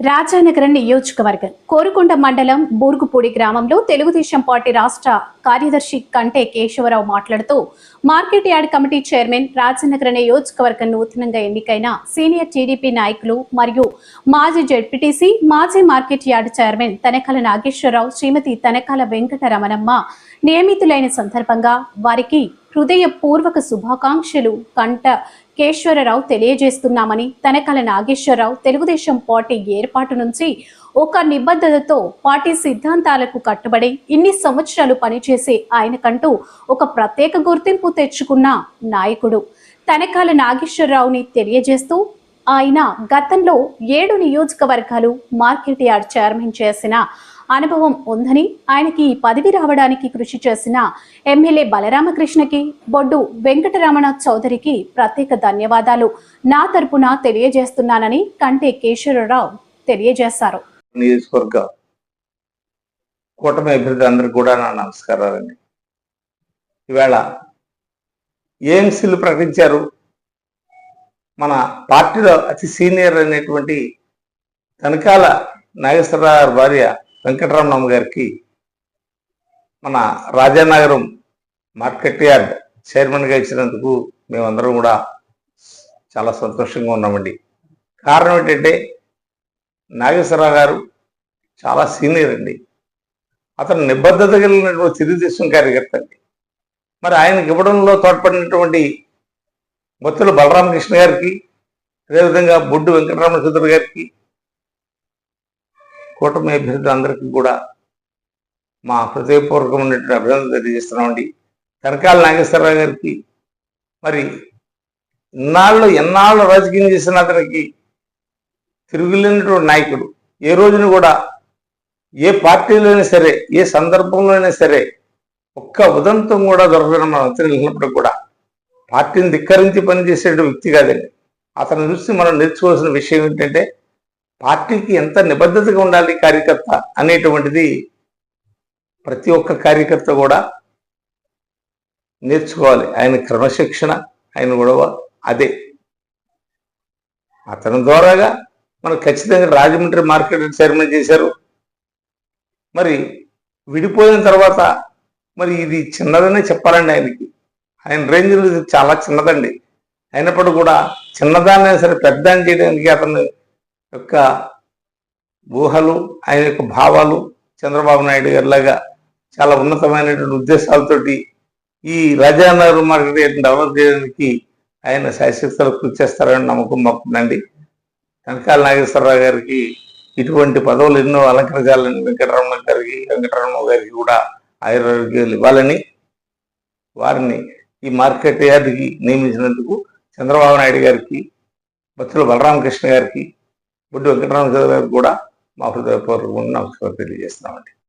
రాజానగరం నియోజకవర్గం కోరుకొండ మండలం బూర్గుపూడి గ్రామంలో తెలుగుదేశం పార్టీ రాష్ట్ర కార్యదర్శి కంటే కేశవరావు మాట్లాడుతూ market yard committee chairman Rajanagara నియోజకవర్గం నూతనంగా ఎన్నికైన సీనియర్ టీడీపీ నాయకులు మరియు మాజీ జెడ్పీటీసీ మాజీ market yard chairman Tanakala Nageswara Rao Shrimati Tanakala Venkataramanamma నియమితులైన సందర్భంగా వారికి హృదయపూర్వక శుభాకాంక్షలు కంట కేశ్వరరావు తెలియజేస్తున్నామని తనకల నాగేశ్వరరావు తెలుగుదేశం పార్టీ ఏర్పాటు నుంచి ఒక నిబద్ధతతో పార్టీ సిద్ధాంతాలకు కట్టుబడి ఇన్ని సంవత్సరాలు పనిచేసే ఆయనకంటూ ఒక ప్రత్యేక గుర్తింపు తెచ్చుకున్న నాయకుడు. తనకాల నాగేశ్వరరావుని తెలియజేస్తూ ఆయన గతంలో ఏడు నియోజకవర్గాలు మార్కెట్ యార్డ్ చైర్మన్ చేసిన అనుభవం ఉందని ఆయనకి ఈ పదవి రావడానికి కృషి చేసిన ఎమ్మెల్యే బలరామకృష్ణకి బొడ్డు వెంకటరమణ చౌదరికి ప్రత్యేక ధన్యవాదాలు. నా తరపున తెలియజేస్తున్నానని కంటే కేశవరావు తెలియజేశారు. నియోజకవర్గ కూటమి అభ్యర్థి అందరికి కూడా నా నమస్కారాలండి. ఇవాళ ఏఎంసీలు ప్రకటించారు. మన పార్టీలో అతి సీనియర్ అనేటువంటి తనకాల నాగేశ్వరరావు గారి భార్య వెంకటరమణమ్మ గారికి మన రాజానగరం మార్కెట్ యార్డ్ చైర్మన్గా ఇచ్చినందుకు మేమందరం కూడా చాలా సంతోషంగా ఉన్నామండి. కారణం ఏంటంటే నాగేశ్వరరావు గారు చాలా సీనియర్ అండి. అతను నిబద్ధత కలిగినటువంటి తెలుగుదేశం కార్యకర్త అండి. మరి ఆయనకి ఇవ్వడంలో తోడ్పడినటువంటి బొత్తుల బలరామకృష్ణ గారికి అదేవిధంగా బొడ్డు వెంకటరమణ చౌదరి గారికి కూటమి అభ్యర్థులు అందరికీ కూడా మా హృదయపూర్వకమైనటువంటి అభినందన తెలియజేస్తున్నామండి. కనకాల నాగేశ్వరరావు గారికి మరి ఇన్నాళ్ళు ఎన్నాళ్ళు రాజకీయం చేసిన అతనికి తిరుగులేనటువంటి నాయకుడు. ఏ రోజున కూడా ఏ పార్టీలో అయినా సరే ఏ సందర్భంలో అయినా సరే ఒక్క ఉదంతం కూడా దొరకడం మనం అంతరిల్లినప్పుడు కూడా పార్టీని ధిక్కరించి పనిచేసే వ్యక్తి కాదండి. అతను చూసి మనం నేర్చుకోవాల్సిన విషయం ఏంటంటే పార్టీకి ఎంత నిబద్ధతగా ఉండాలి కార్యకర్త అనేటువంటిది ప్రతి ఒక్క కార్యకర్త కూడా నేర్చుకోవాలి. ఆయన క్రమశిక్షణ ఆయన గొడవ అదే. అతని ద్వారాగా మనకు ఖచ్చితంగా రాజమండ్రి మార్కెట్ చైర్మన్ చేశారు. మరి విడిపోయిన తర్వాత మరి ఇది చిన్నదనే చెప్పాలండి ఆయనకి. ఆయన రేంజ్ చాలా చిన్నదండి. అయినప్పుడు కూడా చిన్నదాన్ని సరే పెద్ద అని చేయడానికి అతను యొక్క ఊహలు ఆయన యొక్క భావాలు చంద్రబాబు నాయుడు గారిలాగా చాలా ఉన్నతమైనటువంటి ఉద్దేశాలతోటి ఈ రాజానగర్ మార్కెట్ డెవలప్ చేయడానికి ఆయన శాశ్వతలు కృషి చేస్తారని నమ్మకం మాకుందండి కనకాల నాగేశ్వరరావు గారికి ఇటువంటి పదవులు ఎన్నో అలంకరించాలని వెంకటరమణ గారికి వెంకటరమణ గారికి కూడా ఆయుర్వేదాలు ఇవ్వాలని వారిని ఈ మార్కెట్ యార్డ్కి నియమించినందుకు చంద్రబాబు నాయుడు గారికి బత్తుల బలరామకృష్ణ గారికి బుడ్డి వెంకటరామ గారు కూడా మా హృదయపూర్వకంగా నమస్కారం తెలియజేస్తున్నామండి.